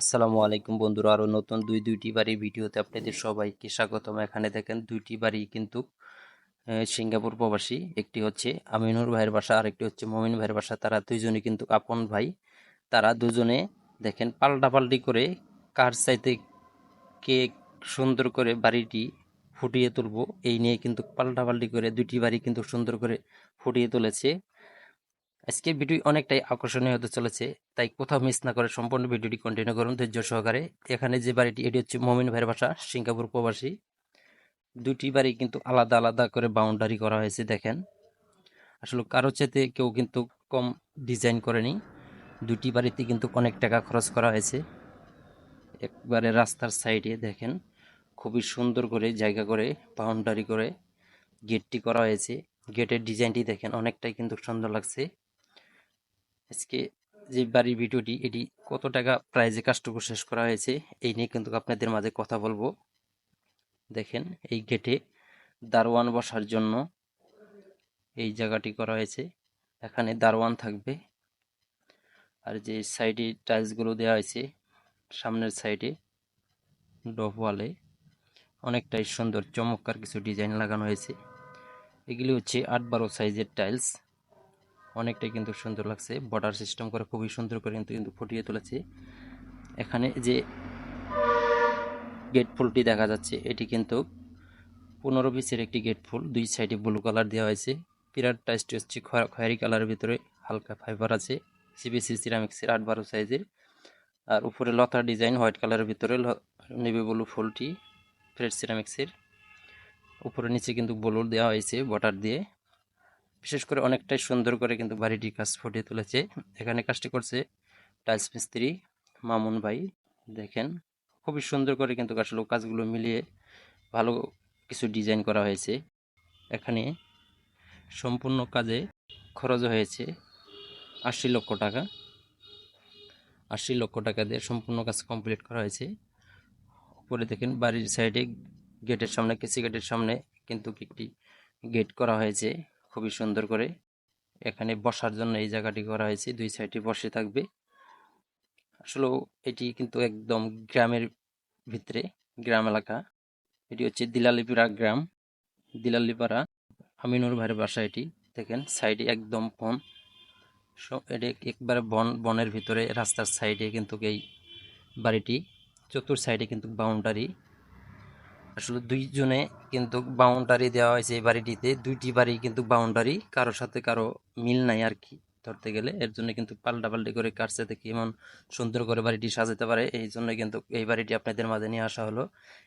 আসসালামু আলাইকুম বন্ধুরা আরও নতুন দুই, দুইটি বাড়ির ভিডিওতে আপনাদের সবাইকে স্বাগতম। এখানে দেখেন দুইটি বাড়ি কিন্তু সিঙ্গাপুর প্রবাসী, একটি হচ্ছে আমিনুর ভাইয়ের বাসা আর একটি হচ্ছে মমিন ভাইয়ের বাসা। তারা দুইজনে কিন্তু আপন ভাই। তারা দুজনে দেখেন পাল্টাপাল্টি করে কার চাইতে কে সুন্দর করে বাড়িটি ফুটিয়ে তুলবো, এই নিয়ে কিন্তু পাল্টাপাল্টি করে দুইটি বাড়ি কিন্তু সুন্দর করে ফুটিয়ে তুলেছে। আজকের ভিডিও অনেকটাই আকর্ষণীয় হতে চলেছে, তাই কোথাও মিস না করে সম্পূর্ণ ভিডিওটি কন্টিনিউ করুন ধৈর্য সহকারে। এখানে যে বাড়িটি, এটি হচ্ছে মমিন ভাইয়ের বাসা, সিঙ্গাপুর প্রবাসী। দুটি বাড়ি কিন্তু আলাদা আলাদা করে বাউন্ডারি করা হয়েছে, দেখেন। আসলে কারও চেতে কেউ কিন্তু কম ডিজাইন করেনি। দুটি বাড়িতে কিন্তু অনেক টাকা খরচ করা হয়েছে। একবারে রাস্তার সাইডে দেখেন। খুবই সুন্দর করে জায়গা করে বাউন্ডারি করে গেটটি করা হয়েছে। গেটের ডিজাইনটি দেখেন, অনেকটাই কিন্তু সুন্দর লাগছে। আজকে যে বাড়ির ভিডিওটি, এটি কত টাকা প্রাইজে কাজটুকু শেষ করা হয়েছে, এই নিয়ে কিন্তু আপনাদের মাঝে কথা বলব। দেখেন, এই গেটে দারোয়ান বসার জন্য এই জায়গাটি করা হয়েছে। এখানে দারোয়ান থাকবে। আর যে সাইডে টাইলসগুলো দেওয়া হয়েছে, সামনের সাইডে ডপ ওয়ালে অনেকটাই সুন্দর চমৎকার কিছু ডিজাইন লাগানো হয়েছে। এগুলি হচ্ছে আট বারো সাইজের টাইলস অনেকটাই কিন্তু সুন্দর লাগছে। বর্ডার সিস্টেম করে খুবই সুন্দর করে কিন্তু কিন্তু ফুটিয়ে তুলেছে। এখানে যে গেট ফুলটি দেখা যাচ্ছে, এটি কিন্তু পনেরো পিসের একটি গেট ফুল। দুই সাইডে ব্লু কালার দেওয়া হয়েছে। পিরার টাইসটি হচ্ছে খয়- খয়েরি কালারের ভিতরে হালকা ফাইবার আছে। সিবিসি সিরামিক্সের আট বারো সাইজের আর উপরে লতা ডিজাইন হোয়াইট কালারের ভিতরে নেভি ব্লু ফুলটি ফ্রেড সিরামিক্সের উপরে নিচে কিন্তু ব্লু দেওয়া হয়েছে বর্ডার দিয়ে। বিশেষ করে অনেকটাই সুন্দর করে কিন্তু বাড়িটির কাজ ফুটিয়ে তুলেছে। এখানে কাজটি করছে টাইলস মিস্ত্রি মামুন ভাই। দেখেন, খুবই সুন্দর করে কিন্তু আসলে কাজগুলো মিলিয়ে ভালো কিছু ডিজাইন করা হয়েছে। এখানে সম্পূর্ণ কাজে খরচ হয়েছে আশি লক্ষ টাকা। আশি লক্ষ টাকা দিয়ে সম্পূর্ণ কাজ কমপ্লিট করা হয়েছে। উপরে দেখেন, বাড়ির সাইডে গেটের সামনে, কেসি গেটের সামনে কিন্তু একটি গেট করা হয়েছে। খুবই সুন্দর করে এখানে বসার জন্য এই জায়গাটি করা হয়েছে, দুই সাইডে বসে থাকবে। আসলে এটি কিন্তু একদম গ্রামের ভিতরে, গ্রাম এলাকা। এটি হচ্ছে দিলালিপাড়া গ্রাম। দিলালিপাড়া, আমিনুর ভাইয়ের বাসা এটি। দেখেন, সাইডে একদম বন। এটি একবারে বন, বনের ভিতরে রাস্তার সাইডে কিন্তু এই বাড়িটি। চতুর সাইডে কিন্তু বাউন্ডারি। আসলে দুইজনে কিন্তু বাউন্ডারি দেওয়া হয়েছে এই বাড়িটিতে। দুইটি বাড়ি কিন্তু বাউন্ডারি কারোর সাথে কারও মিল নাই আর কি, ধরতে গেলে। এর জন্য কিন্তু পাল্টাপাল্টি করে কাটছে থেকে এমন সুন্দর করে বাড়িটি সাজাতে পারে। এই জন্য কিন্তু এই বাড়িটি আপনাদের মাঝে নিয়ে আসা হলো।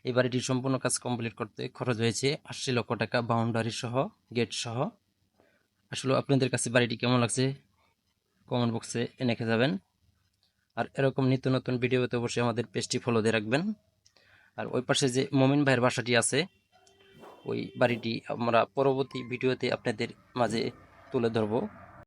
এই বাড়িটির সম্পূর্ণ কাজ কমপ্লিট করতে খরচ হয়েছে আশি লক্ষ টাকা বাউন্ডারি সহ গেট সহ। আসলে আপনাদের কাছে বাড়িটি কেমন লাগছে? কমেন্ট বক্সে লিখে যাবেন। আর এরকম নিত্য নতুন ভিডিও পেতে অবশ্যই আমাদের পেজটি ফলো দিয়ে রাখবেন। আর ওই পাশে যে মমিন ভাইয়ের বাসাটি আছে, ওই বাড়িটি আমরা পরবর্তী ভিডিওতে আপনাদের মাঝে তুলে ধরবো।